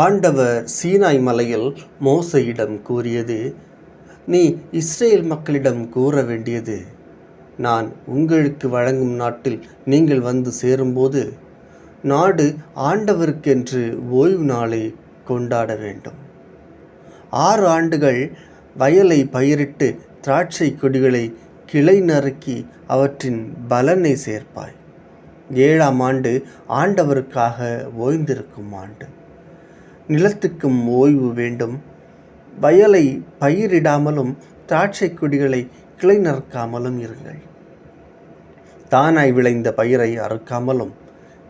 ஆண்டவர் சீனாய் மலையில் மோசையிடம் கூறியது நீ இஸ்ரேல் மக்களிடம் கூற வேண்டியது. நான் உங்களுக்கு வழங்கும் நாட்டில் நீங்கள் வந்து சேரும்போது நாடு ஆண்டவருக்கென்று ஓய்வு நாளை கொண்டாட வேண்டும். ஆறு ஆண்டுகள் வயலை பயிரிட்டு திராட்சை கொடிகளை கிளை நறுக்கி அவற்றின் பலனை சேர்ப்பாய். ஏழாம் ஆண்டு ஆண்டவருக்காக ஓய்ந்திருக்கும் ஆண்டு. நிலத்துக்கும் ஓய்வு வேண்டும். வயலை பயிரிடாமலும் திராட்சை கொடிகளை கிளை நறுக்காமலும் இருங்கள். தானாய் விளைந்த பயிரை அறுக்காமலும்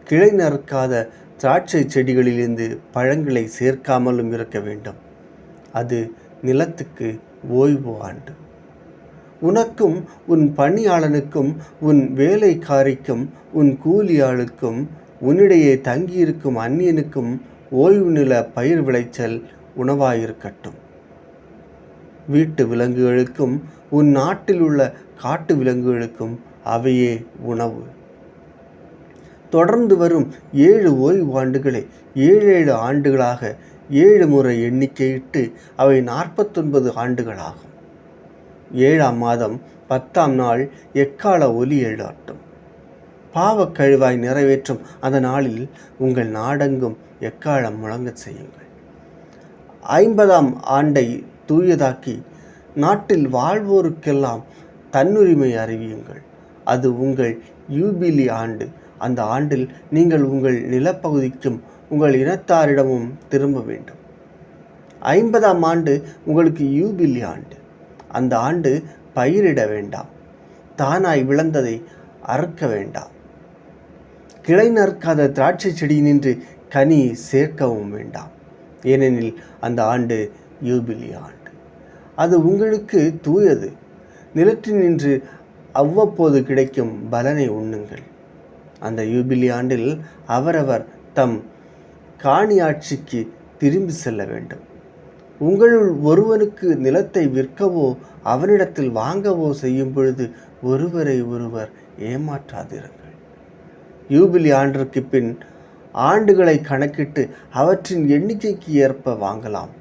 கிளை நறுக்காத திராட்சை செடிகளிலிருந்து பழங்களை சேர்க்காமலும் இருக்க வேண்டும். அது நிலத்துக்கு ஓய்வு ஆண்டு. உனக்கும் உன் பணியாளனுக்கும் உன் வேலைக்காரிக்கும் உன் கூலியாளுக்கும் உன்னிடையே தங்கியிருக்கும் அந்நியனுக்கும் ஓய்வு நில பயிர் விளைச்சல் உணவாயிருக்கட்டும். வீட்டு விலங்குகளுக்கும் உன் நாட்டில் உள்ள காட்டு விலங்குகளுக்கும் அவையே உணவு. தொடர்ந்து வரும் ஏழு ஓய்வு ஆண்டுகளை ஏழு ஏழு ஆண்டுகளாக ஏழு முறை எண்ணிக்கையிட்டு அவை நாற்பத்தொன்பது ஆண்டுகளாகும். ஏழாம் மாதம் பத்தாம் நாள் எக்கால ஒலி எழுாட்டும் பாவக் கழுவாய் நிறைவேற்றும். அந்த நாளில் உங்கள் நாடெங்கும் எக்காலம் முழங்கச் செய்யுங்கள். ஐம்பதாம் ஆண்டை தூயதாக்கி நாட்டில் வாழ்வோருக்கெல்லாம் தன்னுரிமை அறிவியுங்கள். அது உங்கள் யூபிலி ஆண்டு. அந்த ஆண்டில் நீங்கள் உங்கள் நிலப்பகுதிக்கும் உங்கள் இனத்தாரிடமும் திரும்ப வேண்டும். ஐம்பதாம் ஆண்டு உங்களுக்கு யூபிலி ஆண்டு. அந்த ஆண்டு பயிரிட வேண்டாம். தானாய் விளந்ததை அறுக்க வேண்டாம். கிளை நறுக்காத திராட்சை செடி நின்று கனி சேர்க்கவும் வேண்டாம். ஏனெனில் அந்த ஆண்டு யூபிலி ஆண்டு. அது உங்களுக்கு தூயது. நிலத்தில் நின்று அவ்வப்போது கிடைக்கும் பலனை உண்ணுங்கள். அந்த யூபிலி ஆண்டில் அவரவர் தம் காணியாட்சிக்கு திரும்பி செல்ல வேண்டும். உங்களுள் ஒருவனுக்கு நிலத்தை விற்கவோ அவனிடத்தில் வாங்கவோ செய்யும் பொழுது ஒருவரை ஒருவர் ஏமாற்றாதிருங்கள். யூபிலி ஆண்டிற்கு பின் ஆண்டுகளை கணக்கிட்டு அவற்றின் எண்ணிக்கைக்கு ஏற்ப வாங்கலாம்.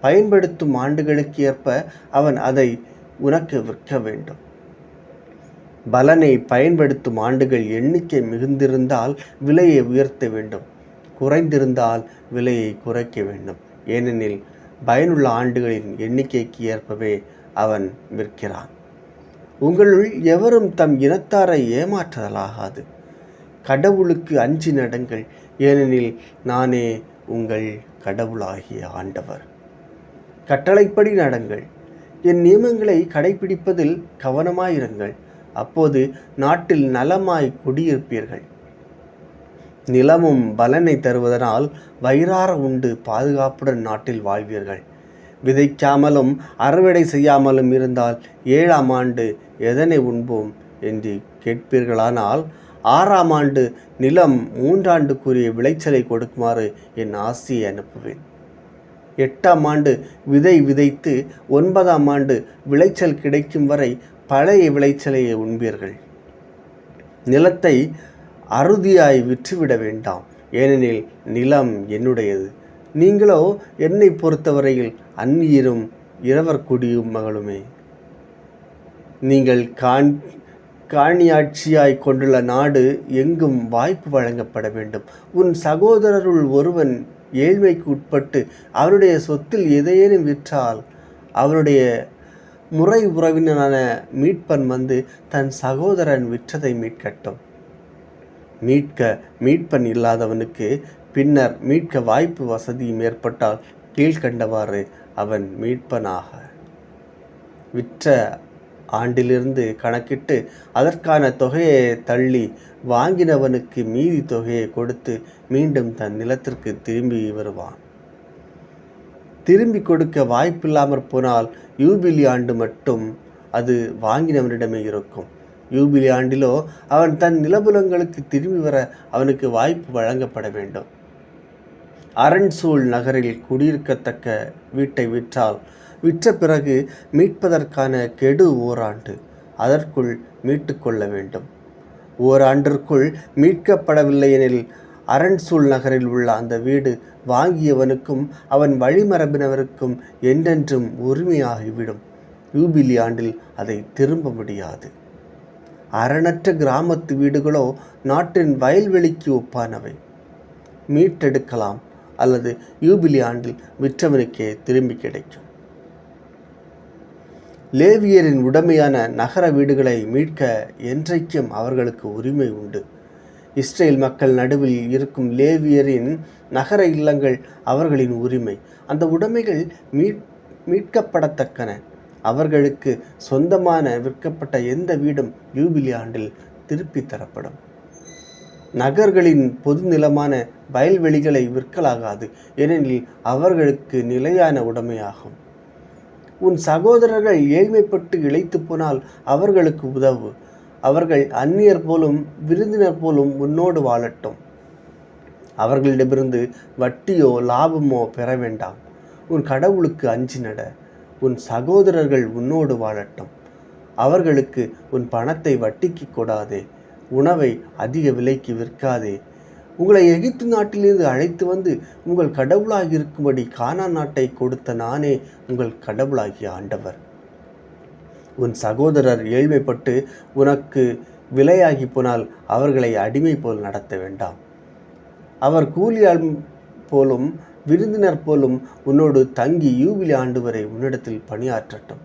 பயன்படுத்தும் ஆண்டுகளுக்கு ஏற்ப அவன் அதை உனக்கு விற்க வேண்டும். பலனை பயன்படுத்தும் ஆண்டுகள் எண்ணிக்கை மிகுந்திருந்தால் விலையை உயர்த்த வேண்டும். குறைந்திருந்தால் விலையை குறைக்க வேண்டும். ஏனெனில் பயனுள்ள ஆண்டுகளின் எண்ணிக்கைக்கு ஏற்பவே அவன் விற்கிறான். உங்களுள் எவரும் தம் இனத்தாரை ஏமாற்றுதலாகாது கடவுளுக்கு அஞ்சு நடங்கள். ஏனெனில் நானே உங்கள் கடவுளாகிய ஆண்டவர். கட்டளைப்படி நடங்கள். என் நியமங்களை கடைபிடிப்பதில் கவனமாயிருங்கள். அப்போது நாட்டில் நலமாய் குடியிருப்பீர்கள். நிலமும் பலனை தருவதனால் வயிறார உண்டு பாதுகாப்புடன் நாட்டில் வாழ்வீர்கள். விதைக்காமலும் அறுவடை செய்யாமலும் இருந்தால் ஏழாம் ஆண்டு எதனை உண்போம் என்று கேட்பீர்களானால் ஆறாம் ஆண்டு நிலம் மூன்றாண்டுக்குரிய விளைச்சலை கொடுக்குமாறு என் ஆசியை அனுப்புவேன். எட்டாம் ஆண்டு விதை விதைத்து ஒன்பதாம் ஆண்டு விளைச்சல் கிடைக்கும் வரை பழைய விளைச்சலையை உண்பீர்கள். நிலத்தை அறுதியாய் விற்றுவிட வேண்டாம். ஏனெனில் நிலம் என்னுடையது. நீங்களோ என்னை பொறுத்தவரையில் அந்நியரும் இரவர் குடியும் மகளுமே. நீங்கள் காண் காணியாட்சியாய் கொண்டுள்ள நாடு எங்கும் வாய்ப்பு வழங்கப்பட வேண்டும். உன் சகோதரருள் ஒருவன் ஏழ்மைக்கு உட்பட்டு அவனுடைய சொத்தில் எதையேனும் விற்றால் அவனுடைய முறை உறவினரான மீட்பன் வந்து தன் சகோதரன் விற்றதை மீட்கட்டும். மீட்க மீட்பன் இல்லாதவனுக்கு பின்னர் மீட்க வாய்ப்பு வசதியும் ஏற்பட்டால் கீழ்கண்டவாறு அவன் மீட்பனாக. விற்ற ஆண்டிலிருந்து கணக்கிட்டு அதற்கான தொகையை தள்ளி வாங்கினவனுக்கு மீதி தொகையை கொடுத்து மீண்டும் தன் நிலத்திற்கு திரும்பி வருவான். திரும்பி கொடுக்க வாய்ப்பில்லாமற் போனால் யூபிலி ஆண்டு மட்டும் அது வாங்கினவனிடமே இருக்கும். யூபிலி ஆண்டிலோ அவன் தன் நிலபுலங்களுக்கு திரும்பி வர அவனுக்கு வாய்ப்பு வழங்கப்பட வேண்டும். அரண்சூழ் நகரில் குடியிருக்கத்தக்க வீட்டை விற்றால் விற்ற பிறகு மீட்பதற்கான கெடு ஓராண்டு. அதற்குள் மீட்டுக்கொள்ள வேண்டும். ஓராண்டிற்குள் மீட்கப்படவில்லை எனில் அரண்சூல் நகரில் உள்ள அந்த வீடு வாங்கியவனுக்கும் அவன் வழிமரபினவருக்கும் என்றென்றும் உரிமையாகிவிடும். யூபிலி ஆண்டில் அதை திரும்ப முடியாது. அரணற்ற கிராமத்து வீடுகளோ நாட்டின் வயல்வெளிக்கு ஒப்பானவை. மீட்டெடுக்கலாம் அல்லது யூபிலி ஆண்டில் விற்றவனுக்கே திரும்பி கிடைக்கும். லேவியரின் உடமையான நகர வீடுகளை மீட்க என்றைக்கும் அவர்களுக்கு உரிமை உண்டு. இஸ்ரேல் மக்கள் நடுவில் இருக்கும் லேவியரின் நகர இல்லங்கள் அவர்களின் உரிமை. அந்த உடைமைகள் மீட் மீட்கப்படத்தக்கன. அவர்களுக்கு சொந்தமான விற்கப்பட்ட எந்த வீடும் யூபிலி ஆண்டில் திருப்பி தரப்படும். நகர்களின் பொது நிலமான வயல்வெளிகளை விற்கலாகாது. ஏனெனில் அவர்களுக்கு நிலையான உடைமையாகும். உன் சகோதரர்கள் ஏழ்மைப்பட்டு இழைத்து போனால் அவர்களுக்கு உதவு. அவர்கள் அந்நியர் போலும் விருந்தினர் போலும் உன்னோடு வாழட்டும். அவர்களிடமிருந்து வட்டியோ லாபமோ பெற வேண்டாம். உன் கடவுளுக்கு அஞ்சி நட. உன் சகோதரர்கள் உன்னோடு வாழட்டும். அவர்களுக்கு உன் பணத்தை வட்டிக்கு கொடாதே. உணவை அதிக விலைக்கு விற்காதே. உங்களை எகிப்து நாட்டிலிருந்து அழைத்து வந்து உங்கள் கடவுளாக இருக்கும்படி கானா நாட்டை கொடுத்த நானே உங்கள் கடவுளாகிய ஆண்டவர். உன் சகோதரர் ஏழ்மைப்பட்டு உனக்கு விலையாகி போனால் அவர்களை அடிமை போல் நடத்த வேண்டாம். அவர் கூலியாள் போலும் விருந்தினர் போலும் உன்னோடு தங்கி யூபிலி ஆண்டு வரை உன்னிடத்தில் பணியாற்றட்டும்.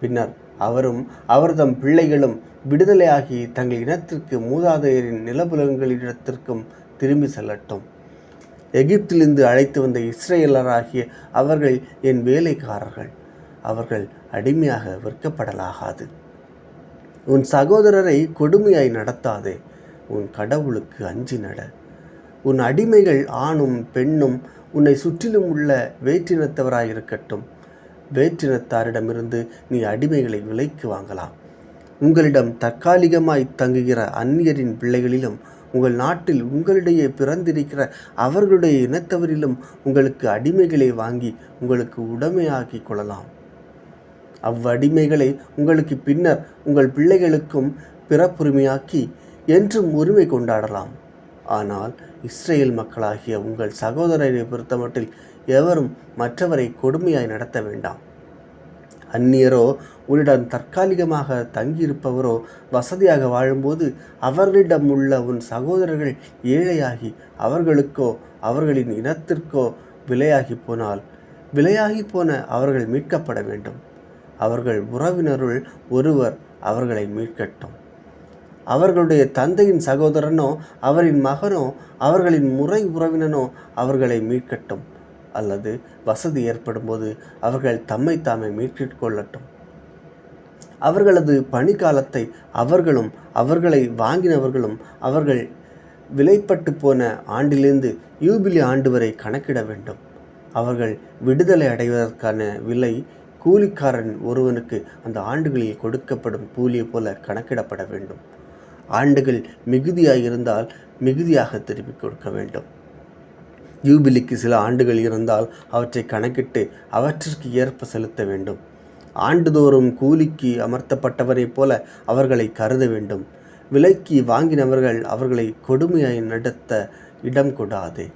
பின்னர் அவரும் அவர்தம் பிள்ளைகளும் விடுதலையாகி தங்கள் இனத்திற்கு மூதாதையரின் நிலபுலங்களிடத்திற்கும் திரும்பி செல்லட்டும். எகிப்திலிருந்து அழைத்து வந்த இஸ்ரேலராகிய அவர்கள் என் வேலைக்காரர்கள். அவர்கள் அடிமையாக விற்கப்படலாகாது உன் சகோதரரை கொடுமையாய் நடத்தாதே. உன் கடவுளுக்கு அஞ்சி நட. உன் அடிமைகள் ஆணும் பெண்ணும் உன்னை சுற்றிலும் உள்ள வேற்றினத்தவராயிருக்கட்டும். வேற்றினத்தாரிடமிருந்து நீ அடிமைகளை விலைக்கு வாங்கலாம். உங்களிடம் தற்காலிகமாய் தங்குகிற அந்நியரின் பிள்ளைகளிலும் உங்கள் நாட்டில் உங்களிடையே பிறந்திருக்கிற அவர்களுடைய இனத்தவரிலும் உங்களுக்கு அடிமைகளை வாங்கி உங்களுக்கு உடமையாக்கி கொள்ளலாம். அவ்வடிமைகளை உங்களுக்கு பின்னர் உங்கள் பிள்ளைகளுக்கும் பிறப்புரிமையாக்கி என்றும் உரிமை கொண்டாடலாம். ஆனால் இஸ்ரேல் மக்களாகிய உங்கள் சகோதரரை பொறுத்தமட்டில் எவரும் மற்றவரை கொடுமையாய் நடத்த வேண்டாம். அந்நியரோ உன்னிடம் தற்காலிகமாக தங்கியிருப்பவரோ வசதியாக வாழும்போது அவர்களிடம் உள்ள உன் சகோதரர்கள் ஏழையாகி அவர்களுக்கோ அவர்களின் இனத்திற்கோ விலையாகி போனால் விலையாகி போன அவர்கள் மீட்கப்பட வேண்டும். அவர்கள் உறவினருள் ஒருவர் அவர்களை மீட்கட்டும். அவர்களுடைய தந்தையின் சகோதரனோ அவரின் மகனோ அவர்களின் முறை உறவினனோ அவர்களை மீட்கட்டும். அல்லது வசதி ஏற்படும்போது அவர்கள் தம்மை தாமே மீட்கொள்ளட்டும் அவர்களது பணிக்காலத்தை அவர்களும் அவர்களை வாங்கினவர்களும் அவர்கள் விலைப்பட்டு போன ஆண்டிலிருந்து யூபிலி ஆண்டு வரை கணக்கிட வேண்டும். அவர்கள் விடுதலை அடைவதற்கான விலை கூலிக்காரன் ஒருவனுக்கு அந்த ஆண்டுகளில் கொடுக்கப்படும் கூலியை போல கணக்கிடப்பட வேண்டும். ஆண்டுகள் மிகுதியாக இருந்தால் மிகுதியாக திருப்பிக் கொடுக்க வேண்டும். யூபிலிக்கு சில ஆண்டுகள் இருந்தால் அவற்றை கணக்கிட்டு அவற்றிற்கு ஏற்ப செலுத்த வேண்டும். ஆண்டுதோறும் கூலிக்கு அமர்த்தப்பட்டவரைப் போல அவர்களை கருத வேண்டும். விலைக்கு வாங்கினவர்கள் அவர்களை கொடுமையாய் நடத்த இடம் கூடாது.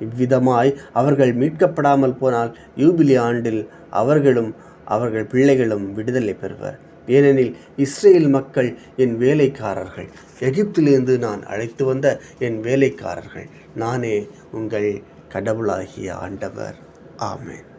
இவ்விதமாய் அவர்கள் மீட்கப்படாமல் போனால் யூபிலி ஆண்டில் அவர்களும் அவர்கள் பிள்ளைகளும் விடுதலை பெறுவர். ஏனெனில் இஸ்ரேல் மக்கள் என் வேலைக்காரர்கள். எகிப்திலிருந்து நான் அழைத்து வந்த என் வேலைக்காரர்கள். நானே உங்கள் கடவுளாகிய ஆண்டவர். ஆமேன்.